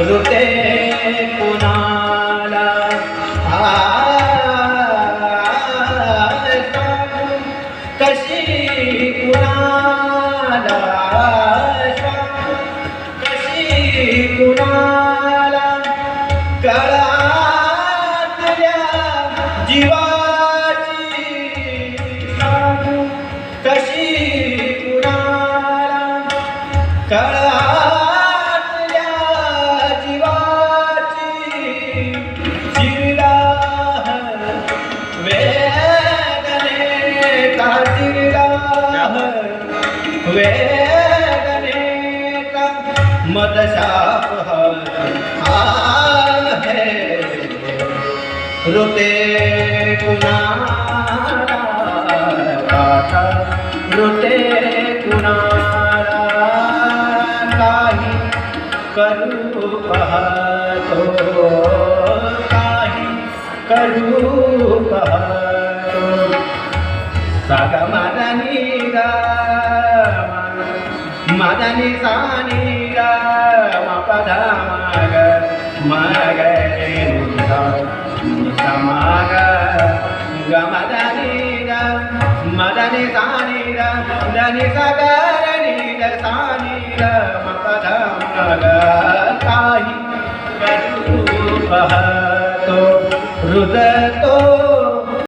ऋते कुणाला? आ, कशी कुणाला? सांगू कशी कुणाला? कळातल्या जीवाची सांगू. कशी कुणाला? कळा वेदने का मदशाप आहे ऋते कुणाला काटा ऋते कुणाला काही करू पाहतो काही करू पाहतो सागा माझा మదని సాని మపద మగ మగ సమాగ. మదని మదని సాని దని సగరణి సాని మపద మగ తాయి రుదతో